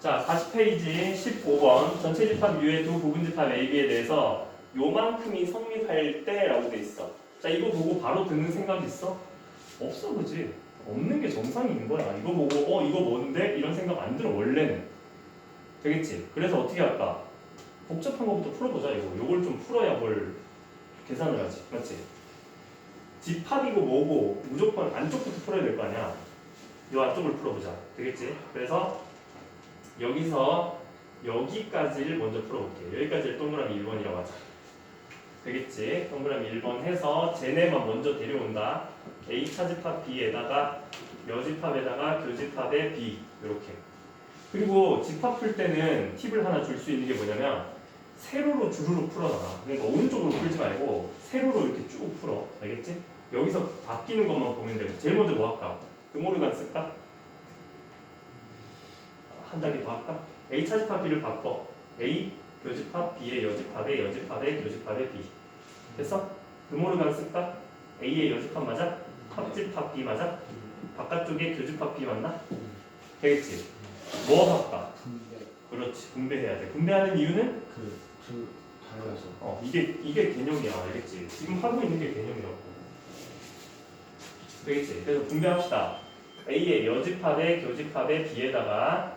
자, 40페이지 15번 전체 집합 U의 두 부분 집합 AB에 대해서 요만큼이 성립할 때라고 돼 있어. 자, 이거 보고 바로 듣는 생각 있어? 없어, 그지? 없는 게 정상인 거야. 이거 보고 어 이거 뭔데? 이런 생각 안 들어 원래는. 되겠지? 그래서 어떻게 할까? 복잡한 것부터 풀어보자 이거. 요걸 좀 풀어야 뭘 계산을 하지. 맞지? 집합이고 뭐고 무조건 안쪽부터 풀어야 될 거 아니야. 요 안쪽을 풀어보자. 되겠지? 그래서 여기서 여기까지를 먼저 풀어볼게. 여기까지를 동그라미 1번이라고 하자. 되겠지? 동그라미 1번 해서 쟤네만 먼저 데려온다. A 차집합 B에다가 여집합에다가 교집합의 B 이렇게. 그리고 집합 풀 때는 팁을 하나 줄 수 있는 게 뭐냐면 세로로 주르륵 풀어놔. 그러니까 오른쪽으로 풀지 말고 세로로 이렇게 쭉 풀어. 알겠지? 여기서 바뀌는 것만 보면 되고 제일 먼저 뭐 할까? 등호르간 쓸까? 한 단계 더 할까? A 차집합 B를 바꿔. A 교집합 B의 여집합의 여집합의 교집합의 B. 됐어? 등호르간 쓸까? A의 여집합 맞아? 합집합 B 맞아? 바깥쪽에 교집합 B 맞나? 되겠지? 뭐 할까? 그렇지 분배해야 돼 분배하는 이유는 그 그 달라서 어 이게 이게 개념이야 알겠지? 지금 하고 있는 게 개념이라고 되겠지? 그래서 분배합시다 A의 여집합의 교집합의 B에다가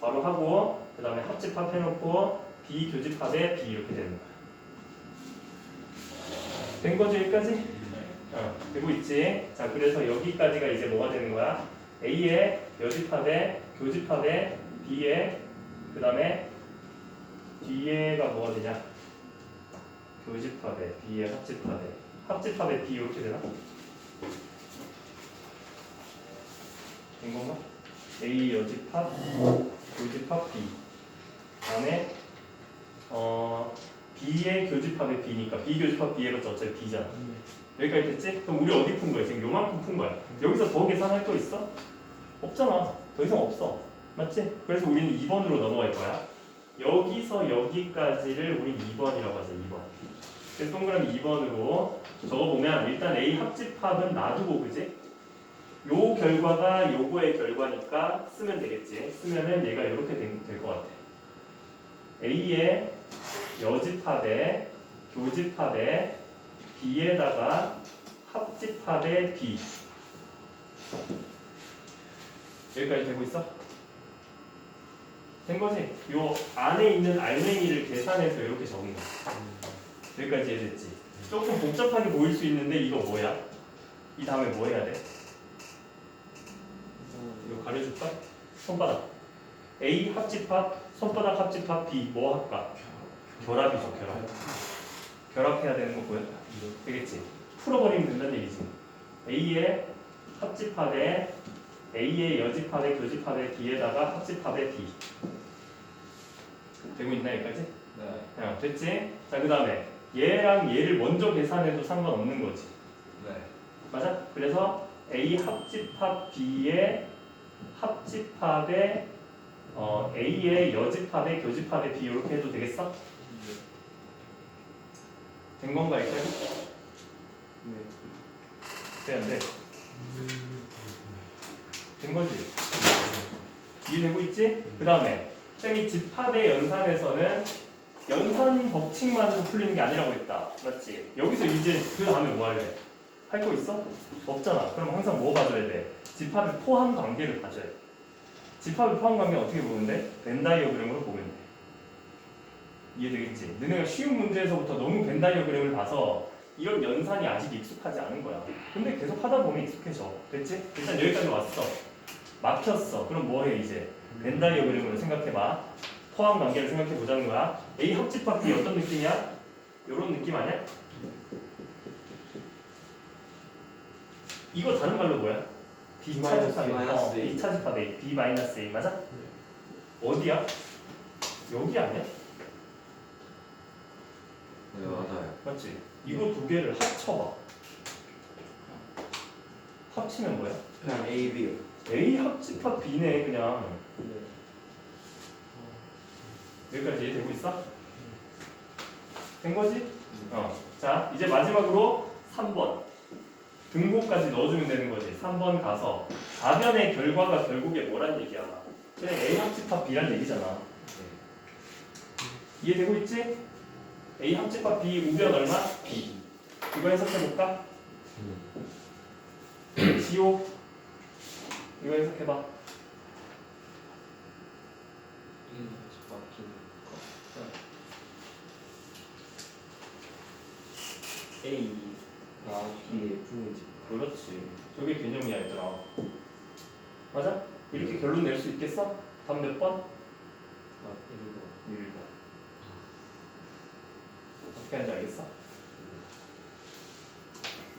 바로 하고 그 다음에 합집합 해놓고 B 교집합의 B 이렇게 되는 거야 된 거죠 여기까지? 어, 되고 있지. 자, 그래서 여기까지가 이제 뭐가 되는 거야? A의 여집합에 교집합에 B에 그 다음에 뒤에가 뭐가 되냐? 교집합에 B에 합집합에 합집합에 B 이렇게 되나? 된 건가? A 여집합 교집합 B 다음에 어 B의 교집합에 B니까 B 교집합 B에가 어차피 B잖아. 여기까지 됐지? 그럼 우리 어디 푼 거야? 지금 요만큼 푼 거야. 여기서 더 계산할 거 있어? 없잖아. 더 이상 없어. 맞지? 그래서 우리는 2번으로 넘어갈 거야. 여기서 여기까지를 우린 2번이라고 하자. 2번. 그래서 동그라미 2번으로 적어보면 일단 A 합집합은 놔두고 그지? 요 결과가 요거의 결과니까 쓰면 되겠지. 쓰면은 얘가 이렇게 될 것 같아. A의 여집합에 교집합에 B에다가 합집합의 B 여기까지 되고 있어? 된 거지? 요 안에 있는 알맹이를 계산해서 이렇게 적은 거야 여기까지 이해됐지? 조금 복잡하게 보일 수 있는데 이거 뭐야? 이 다음에 뭐 해야 돼? 이거 가려줄까? 손바닥 A 합집합, 손바닥 합집합 B 뭐 할까? 결합이죠 결합 결합해야 되는 거 보여? 되겠지? 풀어버리면 된다는 얘기지. A의 합집합에 A의 여집합에 교집합에 B에다가 합집합에 B. 되고 있나 여기까지? 네. 야, 됐지? 자, 그 다음에 얘랑 얘를 먼저 계산해도 상관없는 거지. 네. 맞아? 그래서 A 합집합 B의 합집합에 어, A의 여집합에 교집합에 B 이렇게 해도 되겠어? 된 건가 여기까지? 네. 되는데 된 거지? 이해되고 있지? 그 다음에 쌤이 집합의 연산에서는 연산 법칙만으로 풀리는 게 아니라고 했다 맞지? 여기서 이제 그 다음에 뭐 할래? 할 거 있어? 없잖아 그럼 항상 뭐 봐줘야 돼? 집합의 포함 관계를 돼 집합의 포함 관계 어떻게 보는데? 벤 다이어그램으로 보면 돼 이해되겠지? 너네가 쉬운 문제에서부터 너무 벤 다이어그램을 봐서 이런 연산이 아직 익숙하지 않은 거야. 근데 계속 하다 보면 익숙해져. 됐지? 일단 여기까지 왔어. 막혔어. 그럼 뭐해 이제? 벤 다이어그램으로 생각해봐. 포함 관계를 생각해 보자는 거야. A 합집합 B 어떤 느낌이야? 이런 느낌 아니야? 이거 다른 말로 뭐야? B B 차집합 A. 마이너스 어, A. B 차집합 A. B 마이너스 A 맞아? 어디야? 여기 아니야? 네 맞아요. 맞지? 이거 두 개를 합쳐봐. 합치면 뭐야? 그냥 A B. A 합집합 B네 그냥 네. 여기까지 이해되고 있어? 된 거지? 어. 자 이제 마지막으로 3번 등호까지 넣어주면 되는 거지 3번 가서 답변의 결과가 결국에 뭐란 얘기야 그냥 A 합집합 B란 얘기잖아. 이해되고 있지? A 합집합 B 우변 얼마? B. 이거 해석해볼까? 지호 이거 해석해봐. A 아 B의 중인지 그렇지. 저게 개념이야 얘들아. 맞아? 이렇게 결론 낼 수 있겠어? 답 몇 번? 아 1번 1번. 어떻게 하는지 알겠어?